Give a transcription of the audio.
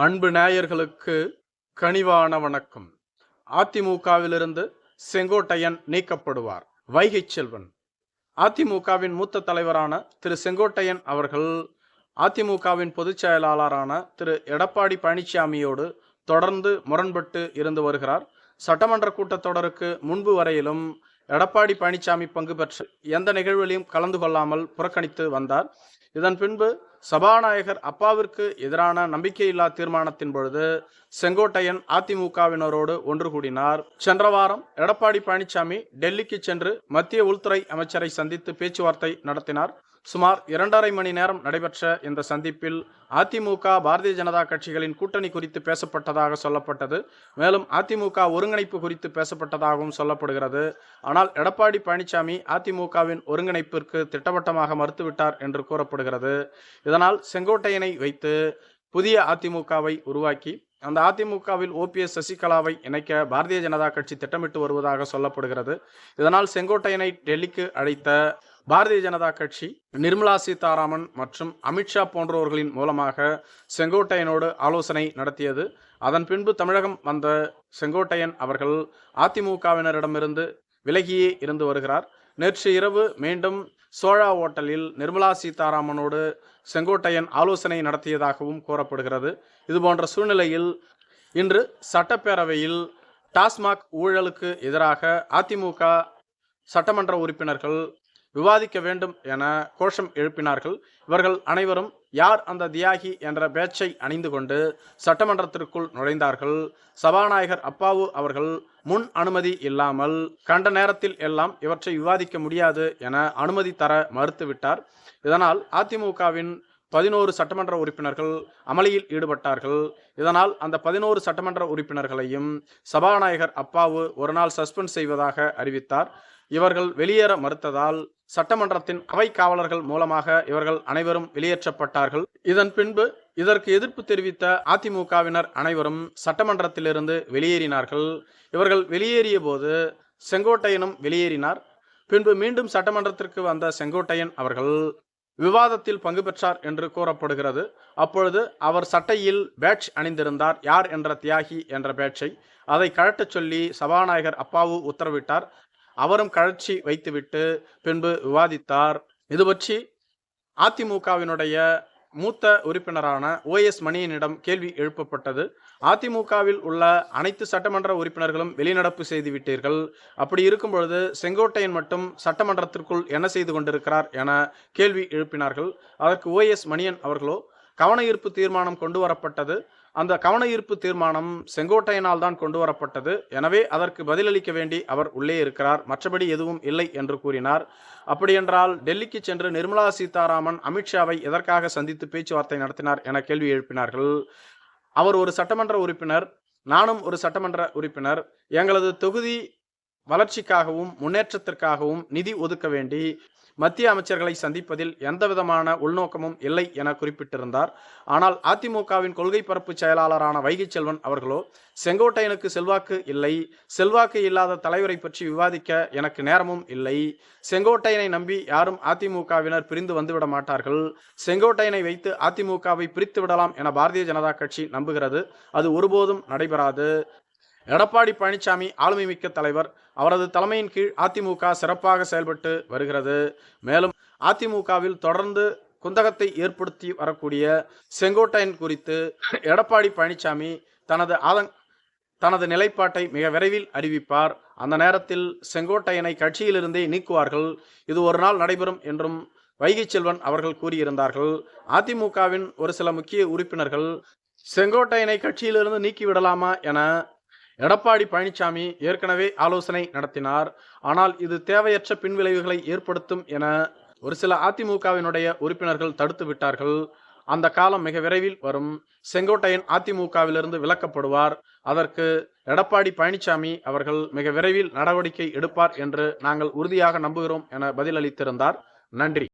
அன்பு நேயர்களுக்கு கனிவான வணக்கம். அதிமுகவிலிருந்து செங்கோட்டையன் நீக்கப்படுவார். வைகை செல்வன். அதிமுகவின் மூத்த தலைவரான திரு செங்கோட்டையன் அவர்கள் அதிமுகவின் பொதுச் செயலாளரான திரு எடப்பாடி பழனிசாமியோடு தொடர்ந்து முரண்பட்டு இருந்து வருகிறார். சட்டமன்ற கூட்டத்தொடருக்கு முன்பு வரையிலும் எடப்பாடி பழனிசாமி பங்கு பெற்று எந்த நிகழ்விலையும் கலந்து கொள்ளாமல் புறக்கணித்து வந்தார். இதன் பின்பு சபாநாயகர் அப்பாவிற்கு எதிரான நம்பிக்கையில்லா தீர்மானத்தின் பொழுது செங்கோட்டையன் அதிமுகவினரோடு ஒன்று கூடினார். சென்ற வாரம் எடப்பாடி பழனிசாமி டெல்லிக்கு சென்று மத்திய உள்துறை அமைச்சரை சந்தித்து பேச்சுவார்த்தை நடத்தினார். சுமார் இரண்டரை மணி நேரம் நடைபெற்ற இந்த சந்திப்பில் அதிமுக பாரதிய ஜனதா கட்சிகளின் கூட்டணி குறித்து பேசப்பட்டதாக சொல்லப்பட்டது. மேலும் அதிமுக ஒருங்கிணைப்பு குறித்து பேசப்பட்டதாகவும் சொல்லப்படுகிறது. ஆனால் எடப்பாடி பழனிசாமி அதிமுகவின் ஒருங்கிணைப்பிற்கு திட்டவட்டமாக மறுத்துவிட்டார் என்று கூறப்படுகிறது. இதனால் செங்கோட்டையனை வைத்து புதிய அதிமுகவை உருவாக்கி அந்த அதிமுகவில் ஓபிஎஸ் சசிகலாவை இணைக்க பாரதிய ஜனதா கட்சி திட்டமிட்டு வருவதாக சொல்லப்படுகிறது. இதனால் செங்கோட்டையனை டெல்லிக்கு அழைத்த பாரதிய ஜனதா கட்சி நிர்மலா சீதாராமன் மற்றும் அமித்ஷா போன்றவர்களின் மூலமாக செங்கோட்டையனோடு ஆலோசனை நடத்தியது. அதன் பின்பு தமிழகம் வந்த செங்கோட்டையன் அவர்கள் அதிமுகவினரிடமிருந்து விலகியே இருந்து வருகிறார். நேற்று இரவு மீண்டும் சோழா ஓட்டலில் நிர்மலா சீதாராமனோடு செங்கோட்டையன் ஆலோசனை நடத்தியதாகவும் கூறப்படுகிறது. இதுபோன்ற சூழ்நிலையில் இன்று சட்டப்பேரவையில் டாஸ்மாக் ஊழலுக்கு எதிராக அதிமுக சட்டமன்ற உறுப்பினர்கள் விவாதிக்க வேண்டும் என கோஷம் எழுப்பினார்கள். இவர்கள் அனைவரும் யார் அந்த தியாகி என்ற பேச்சை அணிந்து கொண்டு சட்டமன்றத்திற்குள் நுழைந்தார்கள். சபாநாயகர் அப்பாவு அவர்கள் முன் அனுமதி இல்லாமல் கண்ட நேரத்தில் எல்லாம் இவற்றை விவாதிக்க முடியாது என அனுமதி தர மறுத்துவிட்டார். இதனால் அதிமுகவின் பதினோரு சட்டமன்ற உறுப்பினர்கள் அமளியில் ஈடுபட்டார்கள். இதனால் அந்த பதினோரு சட்டமன்ற உறுப்பினர்களையும் சபாநாயகர் அப்பாவு ஒரு நாள் சஸ்பெண்ட் செய்வதாக அறிவித்தார். இவர்கள் வெளியேற மறுத்ததால் சட்டமன்றத்தின் அவை காவலர்கள் மூலமாக இவர்கள் அனைவரும் வெளியேற்றப்பட்டார்கள். இதன் பின்பு இதற்கு எதிர்ப்பு தெரிவித்த அதிமுகவினர் அனைவரும் சட்டமன்றத்திலிருந்து வெளியேறினார்கள். இவர்கள் வெளியேறிய போது செங்கோட்டையனும் வெளியேறினார். பின்பு மீண்டும் சட்டமன்றத்திற்கு வந்த செங்கோட்டையன் அவர்கள் விவாதத்தில் பங்கு பெற்றார் என்று கூறப்படுகிறது. அப்பொழுது அவர் சட்டையில் பேட்ச் அணிந்திருந்தார். யார் என்ற தியாகி என்ற பேட்சை. அதை கழட்டச் சொல்லி சபாநாயகர் அப்பாவு உத்தரவிட்டார். அவரும் கழற்சி வைத்துவிட்டு பின்பு விவாதித்தார். இது பற்றி அதிமுகவினுடைய மூத்த உறுப்பினரான ஓஎஸ் மணியனிடம் கேள்வி எழுப்பப்பட்டது. அதிமுகவில் உள்ள அனைத்து சட்டமன்ற உறுப்பினர்களும் வெளிநடப்பு செய்து விட்டீர்கள். அப்படி இருக்கும் பொழுது செங்கோட்டையன் மட்டும் சட்டமன்றத்திற்குள் என்ன செய்து கொண்டிருக்கிறார் என கேள்வி எழுப்பினார்கள். அதற்கு ஓஎஸ் மணியன் அவர்களோ கவன ஈர்ப்பு தீர்மானம் கொண்டு வரப்பட்டது. அந்த கவன ஈர்ப்பு தீர்மானம் செங்கோட்டையனால் தான் கொண்டு வரப்பட்டது. எனவே அதற்கு பதிலளிக்க வேண்டி அவர் உள்ளே இருக்கிறார். மற்றபடி எதுவும் இல்லை என்று கூறினார். அப்படியென்றால் டெல்லிக்கு சென்று நிர்மலா சீதாராமன் அமித்ஷாவை எதற்காக சந்தித்து பேச்சுவார்த்தை நடத்தினார் என கேள்வி எழுப்பினார்கள். அவர் ஒரு சட்டமன்ற உறுப்பினர் நானும் ஒரு சட்டமன்ற உறுப்பினர். எங்களது தொகுதி வளர்ச்சிக்காகவும் முன்னேற்றத்திற்காகவும் நிதி ஒதுக்க வேண்டி மத்திய அமைச்சர்களை சந்திப்பதில் எந்தவிதமான உள்நோக்கமும் இல்லை என குறிப்பிட்டிருந்தார். ஆனால் அதிமுகவின் கொள்கை பரப்பு செயலாளரான வைகை செல்வன் அவர்களோ செங்கோட்டையனுக்கு செல்வாக்கு இல்லை செல்வாக்கு இல்லாத தலைவரை பற்றி விவாதிக்க எனக்கு நேரமும் இல்லை செங்கோட்டையனை நம்பி யாரும் அதிமுகவினர் பிரிந்து வந்துவிட மாட்டார்கள் செங்கோட்டையனை வைத்து அதிமுகவை பிரித்து விடலாம் என பாரதிய ஜனதா கட்சி நம்புகிறது அது ஒருபோதும் நடைபெறாது. எடப்பாடி பழனிசாமி ஆளுமை மிக்க தலைவர். அவரது தலைமையின் கீழ் அதிமுக சிறப்பாக செயல்பட்டு வருகிறது. மேலும் அதிமுகவில் தொடர்ந்து குந்தகத்தை ஏற்படுத்தி வரக்கூடிய செங்கோட்டையன் குறித்து எடப்பாடி பழனிசாமி தனது ஆதங் தனது நிலைப்பாட்டை மிக விரைவில் அறிவிப்பார். அந்த நேரத்தில் செங்கோட்டையனை கட்சியிலிருந்தே நீக்குவார்கள். இது ஒரு நாள் நடைபெறும் என்றும் வைகை செல்வன் அவர்கள் கூறியிருந்தார்கள். அதிமுகவின் ஒரு சில முக்கிய உறுப்பினர்கள் செங்கோட்டையனை கட்சியிலிருந்து நீக்கிவிடலாமா என எடப்பாடி பழனிசாமி ஏற்கனவே ஆலோசனை நடத்தினார். ஆனால் இது தேவையற்ற பின்விளைவுகளை ஏற்படுத்தும் என ஒரு சில அதிமுகவினுடைய உறுப்பினர்கள் தடுத்து விட்டார்கள். அந்த காலம் மிக விரைவில் வரும். செங்கோட்டையன் அதிமுகவிலிருந்து விலக்கப்படுவார். அதற்கு எடப்பாடி பழனிசாமி அவர்கள் மிக விரைவில் நடவடிக்கை எடுப்பார் என்று நாங்கள் உறுதியாக நம்புகிறோம் என பதிலளித்திருந்தார். நன்றி.